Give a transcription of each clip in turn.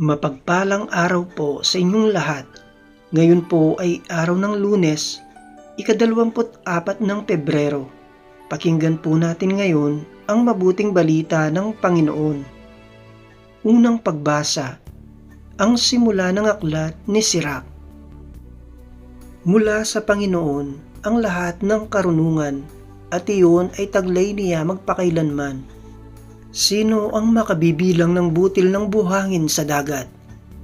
Mapagpalang araw po sa inyong lahat. Ngayon po ay araw ng lunes, ikadalawamput apat ng Pebrero. Pakinggan po natin ngayon ang mabuting balita ng Panginoon. Unang pagbasa, ang simula ng aklat ni Sirach. Mula sa Panginoon ang lahat ng karunungan at iyon ay taglay niya magpakailanman. Sino ang makabibilang ng butil ng buhangin sa dagat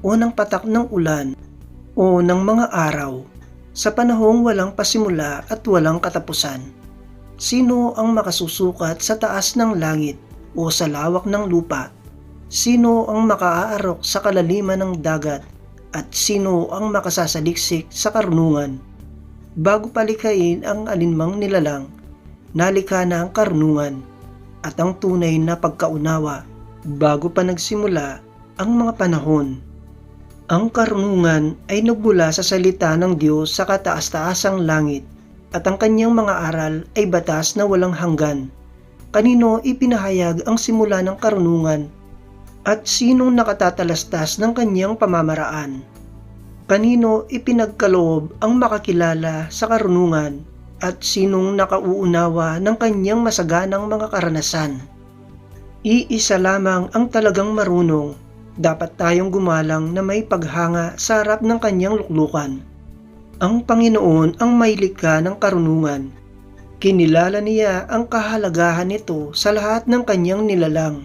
o ng patak ng ulan o ng mga araw sa panahong walang pasimula at walang katapusan? Sino ang makasusukat sa taas ng langit o sa lawak ng lupa? Sino ang makaaarok sa kalaliman ng dagat at sino ang makasasaliksik sa karunungan? Bago palikayin ang alinmang nilalang, nalika na ang karunungan at ang tunay na pagkaunawa bago pa nagsimula ang mga panahon. Ang karunungan ay nagmula sa salita ng Diyos sa kataas-taasang langit at ang kanyang mga aral ay batas na walang hanggan. Kanino ipinahayag ang simula ng karunungan at sinong nakatatalastas ng kanyang pamamaraan? Kanino ipinagkaloob ang makakilala sa karunungan at sinong nakauunawa ng kanyang masaganang mga karanasan. Iisa lamang ang talagang marunong. Dapat tayong gumalang na may paghanga sa harap ng kanyang luklukan. Ang Panginoon ang may likha ng karunungan. Kinilala niya ang kahalagahan nito sa lahat ng kanyang nilalang.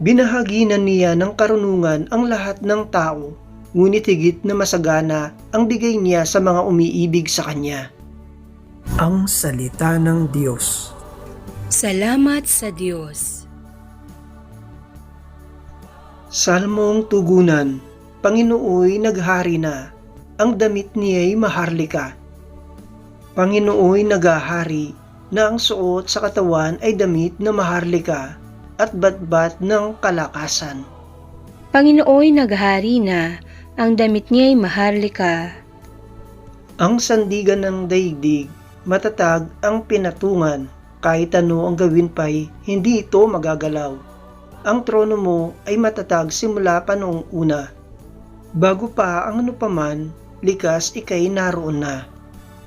Binahaginan niya ng karunungan ang lahat ng tao, ngunit higit na masagana ang bigay niya sa mga umiibig sa kanya. Ang Salita ng Diyos Salamat sa Diyos. Salmong Tugunan Panginooy naghari na, ang damit niya'y maharlika. Panginooy naghahari, na ang suot sa katawan ay damit na maharlika at batbat ng kalakasan. Panginooy naghari na, ang damit niya'y maharlika. Ang sandigan ng daigdig, matatag ang pinatungan, kahit ano ang gawin pa'y hindi ito magagalaw. Ang trono mo ay matatag simula pa noong una. Bago pa ang ano paman, likas ikay naroon na.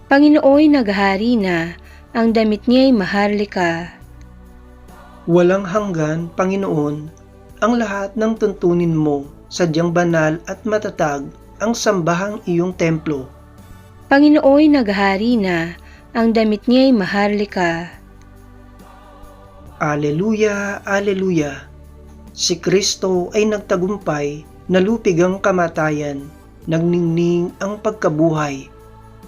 Panginooy naghari na, ang damit niya'y maharlika. Walang hanggan, Panginoon, ang lahat ng tuntunin mo, sadyang banal at matatag ang sambahang iyong templo. Panginooy naghari na, ang damit niya'y maharlika. Aleluya, Aleluya. Si Kristo ay nagtagumpay, nalupig ang kamatayan, nagningning ang pagkabuhay.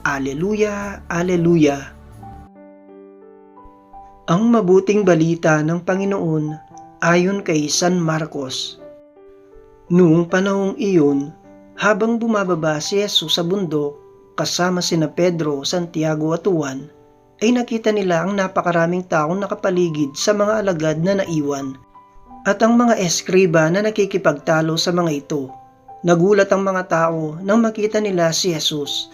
Aleluya, Aleluya. Ang mabuting balita ng Panginoon ayon kay San Marcos. Noong panahong iyon, habang bumababa si Jesus sa bundok kasama sina Pedro, Santiago at Juan, ay nakita nila ang napakaraming taong nakapaligid sa mga alagad na naiwan at ang mga eskriba na nakikipagtalo sa mga ito. Nagulat ang mga tao nang makita nila si Jesus.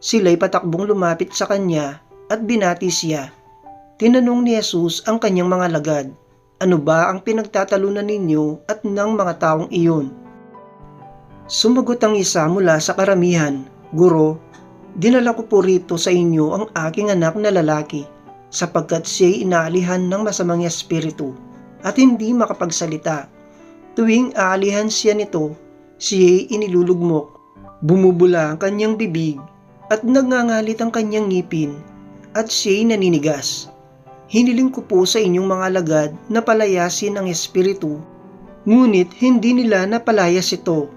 Sila'y patakbong lumapit sa kanya at binati siya. Tinanong ni Jesus ang kanyang mga lagad, ano ba ang pinagtatalunan ninyo at ng mga taong iyon? Sumagot ang isa mula sa karamihan, Guro, dinala ko po rito sa inyo ang aking anak na lalaki sapagkat siya'y inaalihan ng masamang espiritu at hindi makapagsalita. Tuwing aalihan siya nito, siya'y inilulugmok, bumubula ang kanyang bibig at nagngangalit ang kanyang ngipin at siya'y naninigas. Hiniling ko po sa inyong mga lagad na palayasin ang espiritu, ngunit hindi nila napalayas ito.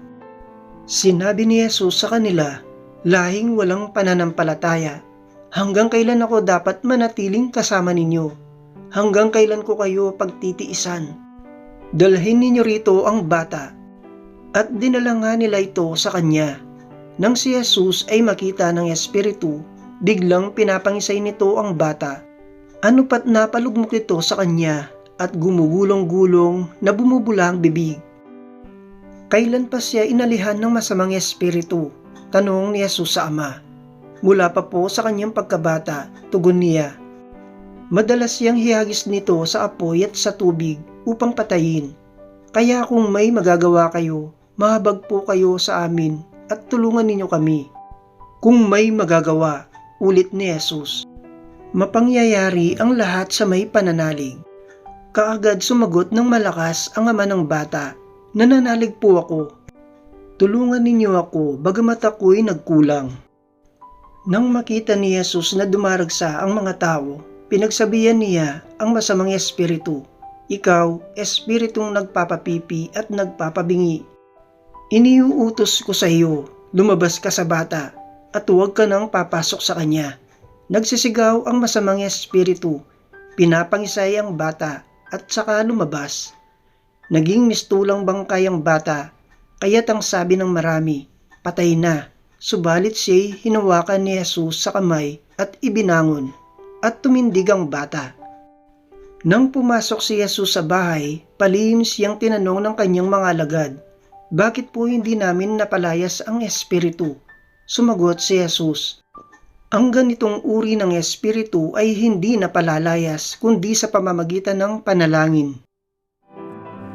Sinabi ni Jesus sa kanila, lahing walang pananampalataya. Hanggang kailan ako dapat manatiling kasama ninyo? Hanggang kailan ko kayo pagtitiisan? Dalhin ninyo rito ang bata. At dinala nga nila ito sa kanya. Nang si Jesus ay makita ng Espiritu, biglang pinapangisay nito ang bata. Ano pat napalugmok ito sa kanya at gumugulong-gulong na bumubula ang bibig. Kailan pa siya inalihan ng masamang espiritu? Tanong ni Jesus sa ama. Mula pa po sa kanyang pagkabata, tugon niya. Madalas siyang hiyagis nito sa apoy at sa tubig upang patayin. Kaya kung may magagawa kayo, mahabag po kayo sa amin at tulungan ninyo kami. Kung may magagawa, ulit ni Jesus. Mapangyayari ang lahat sa may pananalig. Kaagad sumagot ng malakas ang ama ng bata, Nananalig po ako. Tulungan ninyo ako bagamat ako'y nagkulang. Nang makita ni Jesus na dumaragsa ang mga tao, pinagsabihan niya ang masamang espiritu. Ikaw, espiritong nagpapapipi at nagpapabingi. Iniuutos ko sa iyo, lumabas ka sa bata at huwag ka nang papasok sa kanya. Nagsisigaw ang masamang espiritu, pinapangisay ang bata at saka lumabas. Naging mistulang bangkay ang bata, kaya't ang sabi ng marami, patay na. Subalit siya'y hinawakan ni Jesus sa kamay at ibinangon, at tumindig ang bata. Nang pumasok si Jesus sa bahay, palihim siyang tinanong ng kanyang mga alagad, Bakit po hindi namin napalayas ang espiritu? Sumagot si Jesus, Ang ganitong uri ng espiritu ay hindi napalalayas kundi sa pamamagitan ng panalangin.